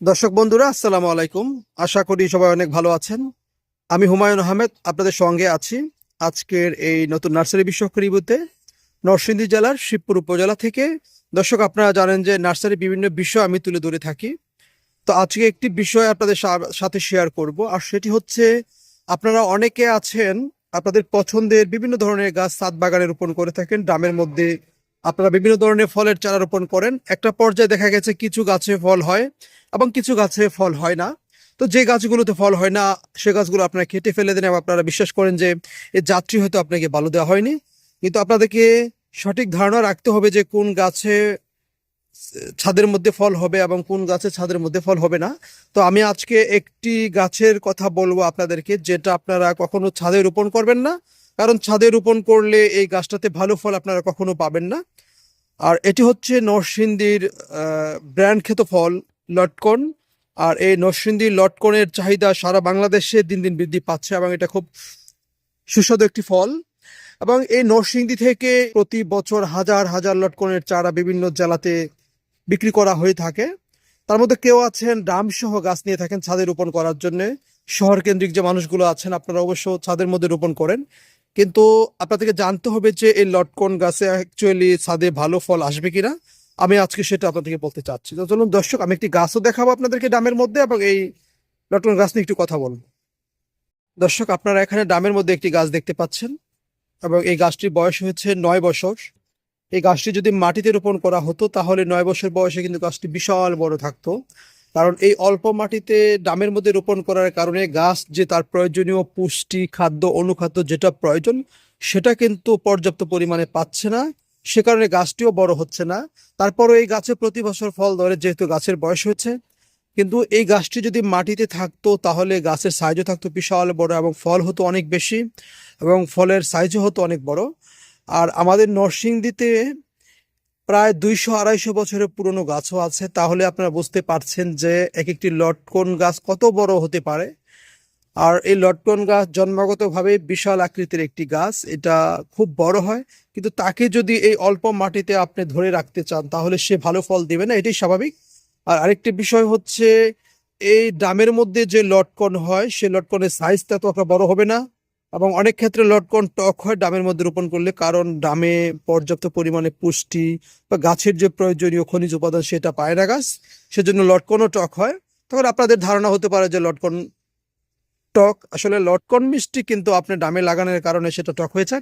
দর্শক বন্ধুরা, আসসালামু আলাইকুম। আশা করি সবাই অনেক ভালো আছেন। আমি হুমায়ুন আহমেদ, আপনাদের সঙ্গে আছি আজকের এই নতুন নার্সারি বিশ্বক রিভিউতে নরসিংদী জেলার শিবপুর উপজেলা থেকে। দর্শক, আপনারা জানেন যে নার্সারি বিভিন্ন বিষয় আমি তুলে ধরে থাকি। তো আজকে একটি বিষয় আপনাদের সাথে শেয়ার করব, আর সেটি হচ্ছে আপনারা অনেকে আছেন, আপনাদের পছন্দের বিভিন্ন ধরনের গাছ সাত বাগানে রোপণ করে থাকেন ড্রামের মধ্যে আপনারা বিভিন্ন ধরনের ফলের চারা রোপণ করেন। একটা পর্যায়ে দেখা গেছে কিছু গাছে ফল হয় এবং কিছু গাছে ফল হয় না। তো যে গাছগুলোতে ফল হয় না, সে গাছগুলো আপনারা কেটে ফেলে দেন এবং আপনারা বিশ্বাস করেন যে এই যাত্রী হয়তো আপনাকে ভালো দেওয়া হয়নি। কিন্তু আপনাদেরকে সঠিক ধারণা রাখতে হবে যে কোন গাছে ছাদের মধ্যে ফল হবে এবং কোন গাছে ছাদের মধ্যে ফল হবে না। তো আমি আজকে একটি গাছের কথা বলব আপনাদেরকে, যেটা আপনারা কখনো ছাদে রোপণ করবেন না। কারণ ছাদে রোপণ করলে এই গাছটাতে ভালো ফল আপনারা কখনো পাবেন না। আর এটি হচ্ছে নরসিংদীর ব্র্যান্ড খ্যাত ফল, লটকন। আর এই নরসিংদীর লটকনের চাহিদা সারা বাংলাদেশে দিন দিন বৃদ্ধি পাচ্ছে এবং এটা খুব সুস্বাদু একটি ফল। এবং এই নরসিংদী থেকে প্রতি বছর হাজার হাজার লটকনের চারা বিভিন্ন জেলাতে বিক্রি করা হয়ে থাকে। তার মধ্যে কেউ আছেন ডাম সহ গাছ নিয়ে থাকেন ছাদে রোপণ করার জন্য। শহর কেন্দ্রিক যে মানুষগুলো আছেন, আপনারা অবশ্য ছাদের মধ্যে রোপণ করেন। কিন্তু আপনাদেরকে জানতে হবে যে এই লটকন গাছে অ্যাকচুয়ালি ছাদে ভালো ফল আসবে কিনা। আমি আজকে সেটা আপনাদেরকে বলতে চাচ্ছি। তো চলুন দর্শক, আমি একটি গাছও দেখাবো আপনাদেরকে ডামের মধ্যে এবং এই লটকন গাছ নিয়ে একটু কথা বলব। দর্শক, আপনারা এখানে ডামের মধ্যে একটি গাছ দেখতে পাচ্ছেন এবং এই গাছটির বয়স হয়েছে নয় বছর। এই গাছটি যদি মাটিতে রোপণ করা হতো, তাহলে নয় বছর বয়সে কিন্তু গাছটি বিশাল বড় থাকতো। কারণ এই অল্প মাটিতে ডামের মধ্যে রোপণ করার কারণে গাছ যে তার প্রয়োজনীয় পুষ্টি, খাদ্য, অনুখাদ্য যেটা প্রয়োজন, সেটা কিন্তু পর্যাপ্ত পরিমাণে পাচ্ছে না। সে কারণে গাছটিও বড় হচ্ছে না। তারপরও এই গাছে প্রতি বছর ফল ধরে যেহেতু গাছের বয়স হয়েছে, কিন্তু এই গাছটি যদি মাটিতে থাকতো তাহলে গাছের সাইজও থাকতো বিশাল বড় এবং ফল হতো অনেক বেশি এবং ফলের সাইজও হতো অনেক বড়। আর আমাদের নরসিংদীতে প্রায় দুইশো আড়াইশো বছরের পুরনো গাছও আছে। তাহলে আপনারা বুঝতে পারছেন যে এক একটি লটকন গাছ কত বড় হতে পারে। আর এই লটকন গাছ জন্মগতভাবে বিশাল আকৃতির একটি গাছ। এটা খুব বড় হয়, কিন্তু তাকে যদি এই অল্প মাটিতে আপনি ধরে রাখতে চান, তাহলে সে ভালো ফল দিবে না। এটাই স্বাভাবিক। আর আরেকটি বিষয় হচ্ছে, এই ডামের মধ্যে যে লটকন হয়, সে লটকনের সাইজটা তো একটা বড় হবে না। এবং অনেক ক্ষেত্রে লটকন টক হয় ডামের মধ্যে রোপণ করলে, কারণ ডামে পর্যাপ্ত পরিমাণে পুষ্টি বা গাছের যে প্রয়োজনীয় খনিজ উপাদান সেটা পায় না গাছ, সেজন্য লটকনও টক হয়। তখন আপনাদের ধারণা হতে পারে যে লটকন টক, আসলে লটকন মিষ্টি কিন্তু আপনি ডামে লাগানোর কারণে সেটা টক হয়েছে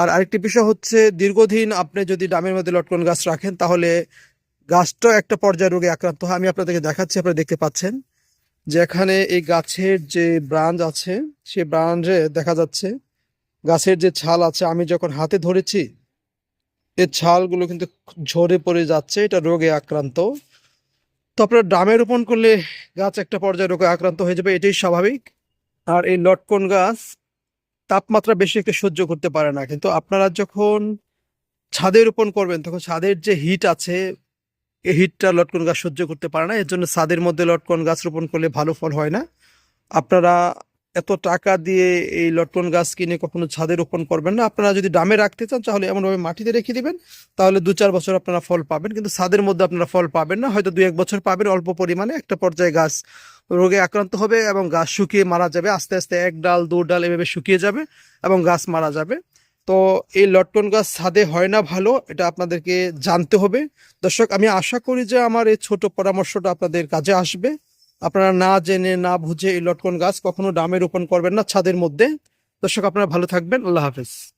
আর আরেকটি বিষয় হচ্ছে, দীর্ঘদিন আপনি যদি ডামের মধ্যে লটকন গাছ রাখেন, তাহলে গাছটা একটা পর্যায়ে রোগে আক্রান্ত হয়। আমি আপনাদেরকে দেখাচ্ছি, আপনারা দেখতে পাচ্ছেন। যে এখানে এই গাছের যে ব্রাঞ্চ আছে, সে ব্রাঞ্চে দেখা যাচ্ছে গাছের যে ছাল আছে, আমি যখন হাতে ধরেছি এই ছালগুলো কিন্তু ঝরে পড়ে যাচ্ছে, এটা রোগে আক্রান্ত। তো আপনার ড্রামে রোপণ করলে গাছ একটা পর্যায়ে রোগে আক্রান্ত হয়ে যাবে, এটাই স্বাভাবিক। আর এই লটকন গাছ তাপমাত্রা বেশি একটা সহ্য করতে পারে না। কিন্তু আপনারা যখন ছাদে রোপণ করবেন, তখন ছাদের যে হিট আছে এই হিটটা লটকন গাছ সহ্য করতে পারে না, এর জন্য ছাদের মধ্যে লটকন গাছ রোপণ করলে ভালো ফল হয় না। আপনারা এত টাকা দিয়ে এই লটকন গাছ কিনে কখনো ছাদে রোপণ করবেন না। আপনারা যদি ডামে রাখতে চান, তাহলে এমনভাবে মাটিতে রেখে দিবেন, তাহলে দু চার বছর আপনারা ফল পাবেন। কিন্তু ছাদের মধ্যে আপনারা ফল পাবেন না, হয়তো দু এক বছর পাবেন অল্প পরিমাণে একটা পর্যায়ে গাছ রোগে আক্রান্ত হবে এবং গাছ শুকিয়ে মারা যাবে। আস্তে আস্তে এক ডাল, দু ডাল এভাবে শুকিয়ে যাবে এবং গাছ মারা যাবে। তো এই লটকন গাছ ছাদে হয় না ভালো, এটা আপনাদেরকে জানতে হবে। দর্শক, আমি আশা করি যে আমার এই ছোট পরামর্শটা আপনাদের কাজে আসবে। আপনারা না জেনে, না বুঝে এই লটকন গাছ কখনো ডামে রোপণ করবেন না ছাদের মধ্যে। দর্শক, আপনারা ভালো থাকবেন। আল্লাহ হাফেজ।